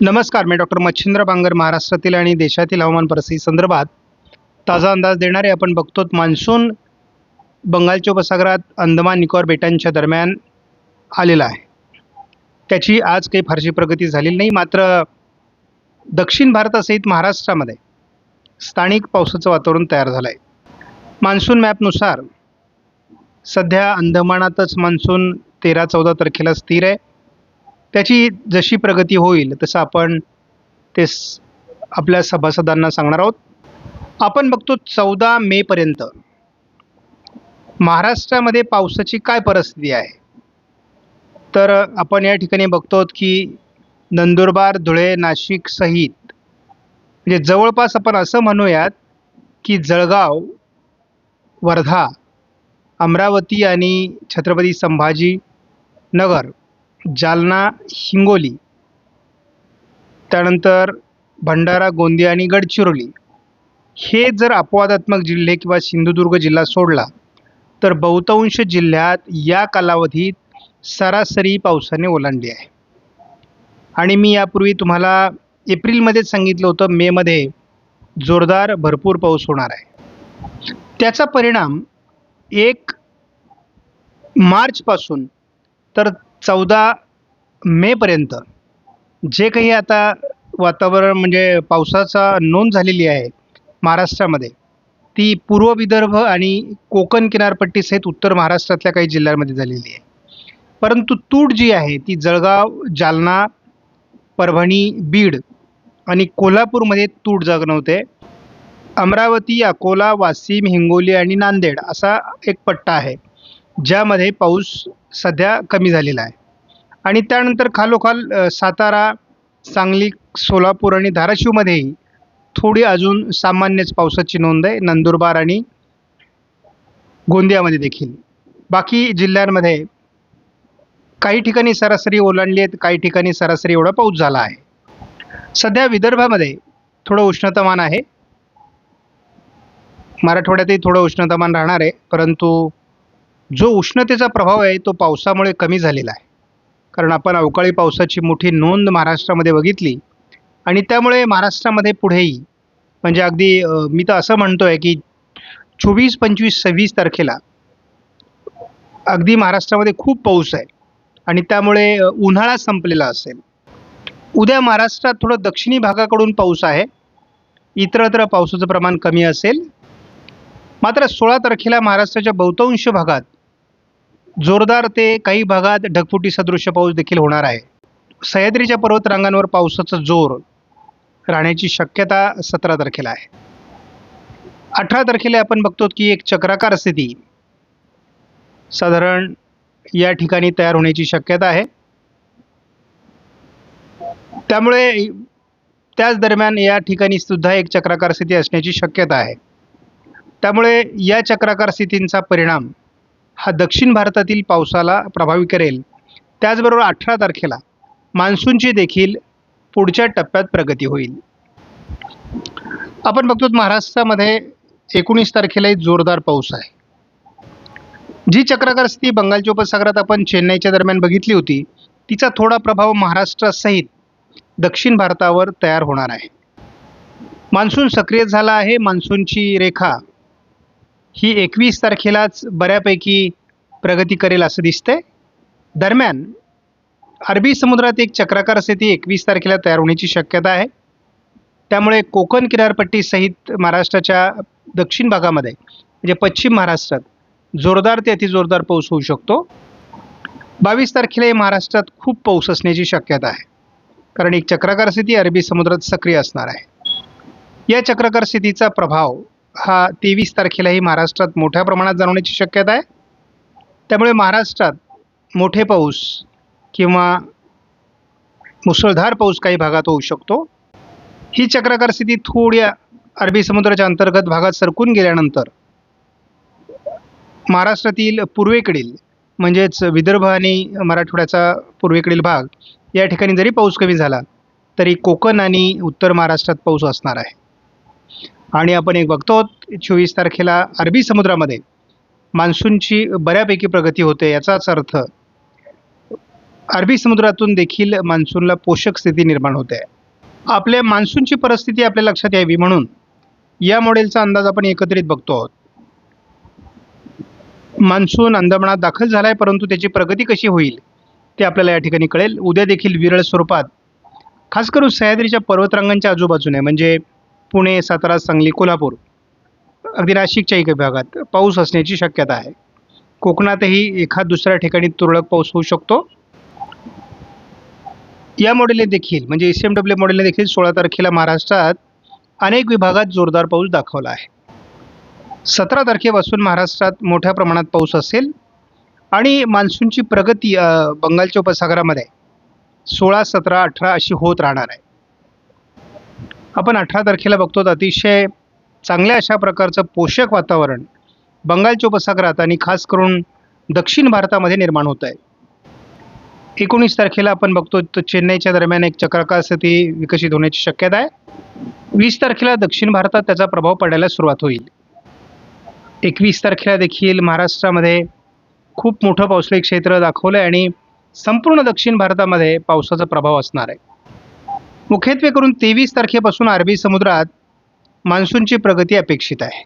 नमस्कार मी डॉक्टर मच्छिंद्र बांगर महाराष्ट्रातील आणि देशातील हवामान परिस्थिती संदर्भात ताजा अंदाज देणारे आपण बघतो मान्सून बंगालच्या उपसागरात अंदमान निकोबार बेटांच्या दरम्यान आलेला आहे. त्याची आज काही फारशी प्रगती झालेली नाही मात्र दक्षिण भारतासहित महाराष्ट्रामध्ये स्थानिक पावसाचं वातावरण तयार झालं आहे मान्सून मॅपनुसार सध्या अंदमानातच मान्सून तेरा चौदा तारखेला स्थिर आहे. त्याची जशी प्रगती होईल तसं आपण ते स- आपल्या सभासदांना सांगणार आहोत. आपण बघतो चौदा मेपर्यंत महाराष्ट्रामध्ये पावसाची काय परिस्थिती आहे? तर आपण या ठिकाणी बघतो की नंदुरबार धुळे नाशिक सहित म्हणजे जवळपास आपण असं म्हणूयात की जळगाव वर्धा अमरावती आणि छत्रपती संभाजी नगर जालना हिंगोली. त्यानंतर भंडारा गोंदिया आणि गडचिरोली. हे जर अपवादात्मक जिल्हे किंवा सिंधुदुर्ग जिल्हा सोडला तर बहुतांश जिल्ह्यात या कालावधीत सरासरी पावसाने ओलांडली आहे. आणि मी यापूर्वी तुम्हाला एप्रिलमध्येच सांगितलं होतं मेमध्ये जोरदार भरपूर पाऊस होणार आहे. त्याचा परिणाम एक मार्चपासून तर चौदा मेपर्यंत जे काही आता वातावरण म्हणजे पावसाचा नोंद झालेली आहे महाराष्ट्रामध्ये ती पूर्व विदर्भ आणि कोकण किनारपट्टीसहित उत्तर महाराष्ट्रातल्या काही जिल्ह्यांमध्ये झालेली आहे. परंतु तूट जी आहे ती जळगाव जालना परभणी बीड आणि कोल्हापूरमध्ये तूट जाणवते अमरावती अकोला वाशिम हिंगोली आणि नांदेड असा एक पट्टा आहे ज्यामध्ये पाऊस सध्या कमी झालेला आहे. आणि त्यानंतर खालोखाल सातारा सांगली सोलापूर आणि धाराशिवमध्येही थोडी अजून सामान्यच पावसाची नोंद आहे. नंदुरबार आणि गोंदियामध्ये देखील. बाकी जिल्ह्यांमध्ये काही ठिकाणी सरासरी ओलांडली आहेत काही ठिकाणी सरासरी एवढा पाऊस झाला आहे. सध्या विदर्भामध्ये थोडं उष्णतामान आहे. मराठवाड्यातही थोडं उष्णतामान राहणार आहे परंतु जो उष्णतेचा प्रभाव आहे तो पावसामुळे कमी झालेला आहे. कारण आपण अवकाळी पावसाची मोठी नोंद महाराष्ट्रामध्ये बघितली आणि त्यामुळे महाराष्ट्रामध्ये पुढेही म्हणजे अगदी मी तर असं म्हणतो आहे की चोवीस पंचवीस सव्वीस तारखेला अगदी महाराष्ट्रामध्ये खूप पाऊस आहे आणि त्यामुळे उन्हाळा संपलेला असेल. उद्या महाराष्ट्रात थोडं दक्षिणी भागाकडून पाऊस आहे. इतरत्र पावसाचं प्रमाण कमी असेल. मात्र सोळा तारखेला महाराष्ट्राच्या बहुतांश भागात जोरदार ते काही भागात ढगफुटी सदृश्य पाऊस देखील होणार आहे. सह्याद्रीच्या पर्वतरांगांवर पावसाचा जोर राहण्याची शक्यता सतरा तारखेला आहे. अठरा तारखेला आपण बघतो की एक चक्राकार स्थिती साधारण या ठिकाणी तयार होण्याची शक्यता आहे. त्यामुळे त्याच दरम्यान या ठिकाणी सुद्धा एक चक्राकार स्थिती असण्याची शक्यता आहे. त्यामुळे या चक्राकार स्थितींचा परिणाम हा दक्षिण भारतातील पावसाला प्रभावी करेल. त्याचबरोबर अठरा तारखेला मान्सूनची देखील पुढच्या टप्प्यात प्रगती होईल. आपण बघतो महाराष्ट्रामध्ये एकोणीस तारखेलाही जोरदार पाऊस आहे. जी चक्राकार स्थिती बंगालच्या उपसागरात आपण चेन्नईच्या दरम्यान बघितली होती तिचा थोडा प्रभाव महाराष्ट्रासहित दक्षिण भारतावर तयार होणार आहे. मान्सून सक्रिय झाला आहे मान्सूनची रेखा ही एकवीस तारखेलाच बऱ्यापैकी प्रगती करेल असं दिसतंय. दरम्यान अरबी समुद्रात एक चक्राकार स्थिती एकवीस तारखेला तयार होण्याची शक्यता आहे. त्यामुळे कोकण किनारपट्टीसहित महाराष्ट्राच्या दक्षिण भागामध्ये म्हणजे पश्चिम महाराष्ट्रात जोरदार ते अतिजोरदार पाऊस होऊ शकतो. बावीस तारखेलाही महाराष्ट्रात खूप पाऊस असण्याची शक्यता आहे. कारण एक चक्राकार स्थिती अरबी समुद्रात सक्रिय असणार आहे. या चक्राकार स्थितीचा प्रभाव हा तेवीस तारखेलाही महाराष्ट्रात मोठ्या प्रमाणात जाणवण्याची शक्यता आहे. त्यामुळे महाराष्ट्रात मोठे पाऊस किंवा मुसळधार पाऊस काही भागात होऊ शकतो. ही चक्राकार स्थिती थोड्या अरबी समुद्राच्या अंतर्गत भागात सरकून गेल्यानंतर महाराष्ट्रातील पूर्वेकडील म्हणजेच विदर्भ आणि मराठवाड्याचा पूर्वेकडील भाग या ठिकाणी जरी पाऊस कमी झाला तरी कोकण आणि उत्तर महाराष्ट्रात पाऊस असणार आहे. आणि आपण एक बघतो चोवीस तारखेला अरबी समुद्रामध्ये मान्सूनची बऱ्यापैकी प्रगती होते याचाच अर्थ अरबी समुद्रातून देखील मान्सूनला पोषक स्थिती निर्माण होते. आहे आपल्या मान्सूनची परिस्थिती आपल्या लक्षात यावी म्हणून या मॉडेलचा अंदाज आपण एकत्रित बघतो. आहोत मान्सून अंदमानात दाखल झाला आहे परंतु त्याची प्रगती कशी होईल ते आपल्याला या ठिकाणी कळेल. उद्या देखील विरळ स्वरूपात खास करून सह्याद्रीच्या पर्वतरांगांच्या आजूबाजूने म्हणजे पुणे सातारा सांगली कोल्हापूर. अगदी नाशिकच्याही काही भागात पाऊस असण्याची शक्यता आहे. कोकणातही एखाद दुसऱ्या ठिकाणी तुरळक पाऊस होऊ शकतो. या मॉडेलने देखील म्हणजे एस एम डब्ल्यू मॉडेलने देखील सोळा तारखेला महाराष्ट्रात अनेक विभागात जोरदार पाऊस दाखवला आहे. सतरा तारखेपासून महाराष्ट्रात मोठ्या प्रमाणात पाऊस असेल आणि मान्सूनची प्रगती बंगालच्या उपसागरामध्ये सोळा सतरा अठरा अशी होत राहणार आहे. आपण अठरा तारखेला बघतो तर अतिशय चांगल्या अशा प्रकारचं पोषक वातावरण बंगालच्या उपसागरात आणि खास करून दक्षिण भारतामध्ये निर्माण होत आहे. एकोणीस तारखेला आपण बघतो तर चेन्नईच्या दरम्यान एक चक्राकार स्थिती विकसित होण्याची शक्यता आहे. वीस तारखेला दक्षिण भारतात त्याचा प्रभाव पडायला सुरुवात होईल. एकवीस तारखेला देखील महाराष्ट्रामध्ये खूप मोठं पावसाळी क्षेत्र दाखवलं आहे आणि संपूर्ण दक्षिण भारतामध्ये पावसाचा प्रभाव असणार आहे. मुख्यत्वे करून तेवीस तारखेपासून अरबी समुद्रात मान्सूनची प्रगती अपेक्षित आहे.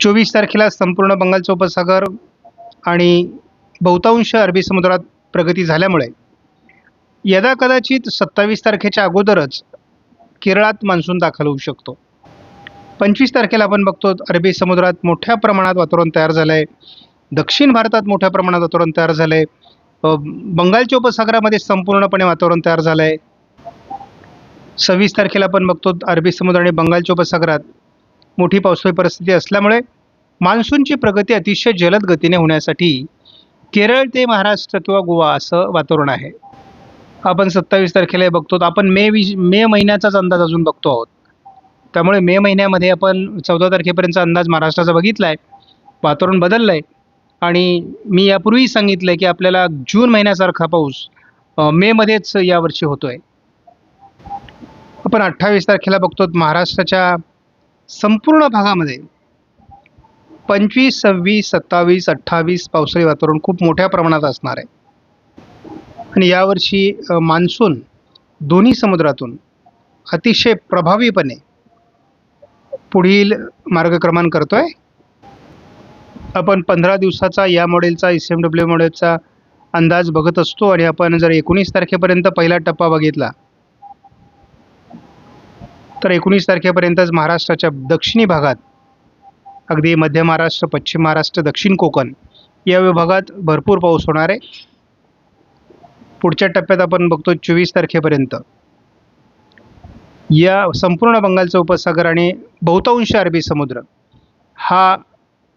चोवीस तारखेला संपूर्ण बंगालचा उपसागर आणि बहुतांश अरबी समुद्रात प्रगती झाल्यामुळे यदा कदाचित सत्तावीस तारखेच्या अगोदरच केरळात मान्सून दाखल होऊ शकतो. पंचवीस तारखेला आपण बघतो अरबी समुद्रात मोठ्या प्रमाणात वातावरण तयार झालं आहे दक्षिण भारतात मोठ्या प्रमाणात वातावरण तयार झालं आहे बंगालच्या उपसागरामध्ये संपूर्णपणे वातावरण तयार झालं आहे सव्वीस तारखेला आपण बघतो अरबी समुद्र आणि बंगालच्या उपसागरात मोठी पावसाळी परिस्थिती असल्यामुळे मान्सूनची प्रगती अतिशय जलद गतीने होण्यासाठी केरळ ते महाराष्ट्र किंवा गोवा असं वातावरण आहे. आपण सत्तावीस तारखेला हे बघतो आपण मे वीस मे महिन्याचाच अंदाज अजून बघतो आहोत. त्यामुळे मे महिन्यामध्ये आपण चौदा तारखेपर्यंतचा अंदाज महाराष्ट्राचा बघितला आहे वातावरण बदललं आहे आणि मी यापूर्वी सांगितलं आहे की आपल्याला जून महिन्यासारखा पाऊस मेमध्येच यावर्षी होतो आहे आपण अठ्ठावीस तारखेला बघतो महाराष्ट्राच्या संपूर्ण भागामध्ये पंचवीस सव्वीस सत्तावीस अठ्ठावीस पावसाळी वातावरण खूप मोठ्या प्रमाणात असणार आहे. आणि यावर्षी मान्सून दोन्ही समुद्रातून अतिशय प्रभावीपणे पुढील मार्गक्रमण करतो आहे आपण पंधरा दिवसाचा या मॉडेलचा एस एम डब्ल्यू मॉडेलचा अंदाज बघत असतो आणि आपण जर एकोणीस तारखेपर्यंत पहिला टप्पा बघितला तर एकोणीस तारखेपर्यंतच महाराष्ट्राच्या दक्षिणी भागात अगदी मध्य महाराष्ट्र पश्चिम महाराष्ट्र दक्षिण कोकण या विभागात भरपूर पाऊस होणार आहे. पुढच्या टप्प्यात आपण बघतो चोवीस तारखेपर्यंत. या संपूर्ण बंगालचा उपसागर आणि बहुतांश अरबी समुद्र हा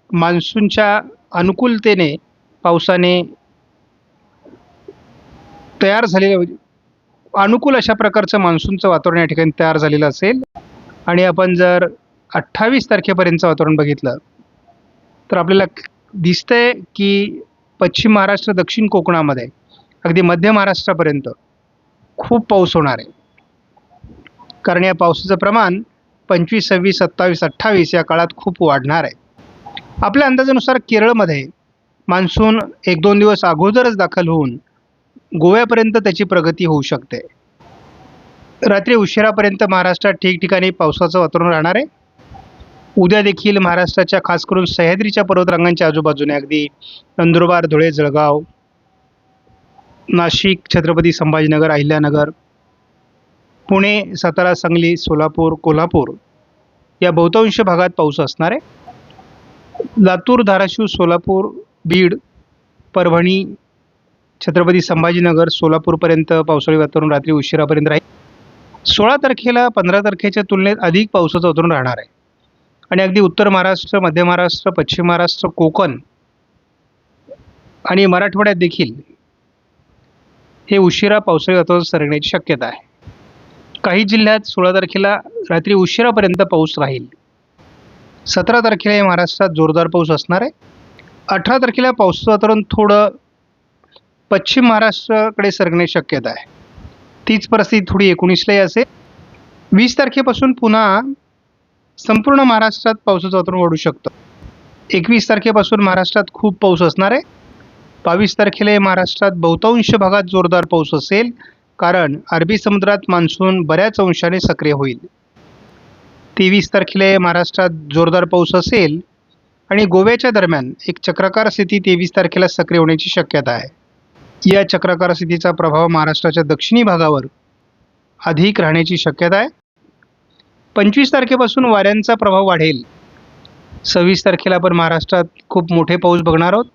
मान्सूनच्या अनुकूलतेने पावसाने तयार झालेलं अनुकूल अशा प्रकारचं मान्सूनचं वातावरण या ठिकाणी तयार झालेलं असेल. आणि आपण जर अठ्ठावीस तारखेपर्यंतचं वातावरण बघितलं तर आपल्याला दिसतंय की पश्चिम महाराष्ट्र दक्षिण कोकणामध्ये अगदी मध्य महाराष्ट्रापर्यंत खूप पाऊस होणार आहे. कारण या पावसाचं प्रमाण पंचवीस सव्वीस सत्तावीस अठ्ठावीस या काळात खूप वाढणार आहे. आपल्या अंदाजानुसार केरळमध्ये मान्सून एक दोन दिवस अगोदरच दाखल होऊन गोव्यापर्यंत त्याची प्रगती होऊ शकते. रात्री उशिरापर्यंत महाराष्ट्रात ठिकठिकाणी पावसाचं वातावरण राहणार आहे. उद्या देखील महाराष्ट्राच्या खास करून सह्याद्रीच्या पर्वतरांगांच्या आजूबाजूने अगदी नंदुरबार धुळे जळगाव नाशिक छत्रपती संभाजीनगर अहिल्यानगर पुणे सातारा सांगली सोलापूर कोल्हापूर या बहुतांश भागात पाऊस असणार आहे. लातूर धाराशिव सोलापूर बीड परभणी छत्रपती संभाजीनगर सोलापूरपर्यंत पावसाळी वातावरण रात्री उशिरापर्यंत राहील. सोळा तारखेला पंधरा तारखेच्या तुलनेत अधिक पावसाचं वातावरण राहणार आहे. आणि अगदी उत्तर महाराष्ट्र मध्य महाराष्ट्र पश्चिम महाराष्ट्र कोकण आणि मराठवाड्यात देखील हे उशिरा पावसाळी वातावरण सरगण्याची शक्यता आहे. काही जिल्ह्यात सोळा तारखेला रात्री उशिरापर्यंत पाऊस राहील. सतरा तारखेला या महाराष्ट्रात जोरदार पाऊस असणार आहे. अठरा तारखेला पावसाचं वातावरण थोडं पश्चिम महाराष्ट्राकडे सरकणे शक्यता आहे. तीच परिस्थिती थोडी एकोणीसलाही असेल. वीस तारखेपासून पुन्हा संपूर्ण महाराष्ट्रात पावसाचं वातावरण वाढू शकतं. एकवीस तारखेपासून महाराष्ट्रात खूप पाऊस असणार आहे. बावीस तारखेला महाराष्ट्रात बहुतांश भागात जोरदार पाऊस असेल. कारण अरबी समुद्रात मान्सून बऱ्याच अंशाने सक्रिय होईल. तेवीस तारखेला महाराष्ट्रात जोरदार पाऊस असेल. आणि गोव्याच्या दरम्यान एक चक्राकार स्थिती तेवीस तारखेला सक्रिय होण्याची शक्यता आहे. या चक्राकार स्थितीचा प्रभाव महाराष्ट्राच्या दक्षिणी भागावर अधिक राहण्याची शक्यता आहे. पंचवीस तारखेपासून वाऱ्यांचा प्रभाव वाढेल. सव्वीस तारखेला आपण महाराष्ट्रात खूप मोठे पाऊस बघणार आहोत.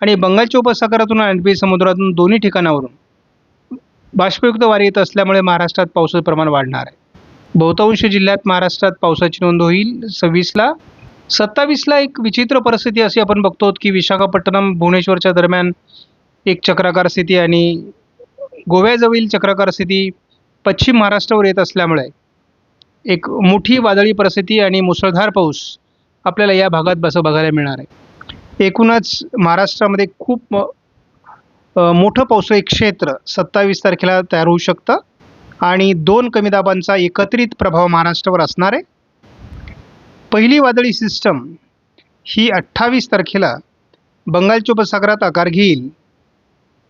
आणि बंगालच्या उपसागरातून अरबी समुद्रातून दोन्ही ठिकाणावरून बाष्पयुक्त वारे येत असल्यामुळे महाराष्ट्रात पावसाचं प्रमाण वाढणार आहे. बहुतांश जिल्ह्यात महाराष्ट्रात पावसाची नोंद होईल सव्वीसला. सत्तावीसला एक विचित्र परिस्थिती अशी आपण बघतो की विशाखापट्टणम भुवनेश्वरच्या दरम्यान एक चक्राकार स्थिती आणि गोव्याजवळील चक्राकार स्थिती पश्चिम महाराष्ट्रावर येत असल्यामुळे एक मोठी वादळी परिस्थिती आणि मुसळधार पाऊस आपल्याला या भागात बसं बघायला मिळणार आहे. एकूणच महाराष्ट्रामध्ये खूप मोठं पावसाळी क्षेत्र सत्तावीस तारखेला तयार होऊ शकतं आणि दोन कमी दाबांचा एकत्रित प्रभाव महाराष्ट्रावर असणार आहे. पहिली वादळी सिस्टम ही अठ्ठावीस तारखेला बंगालच्या उपसागरात आकार घेईल.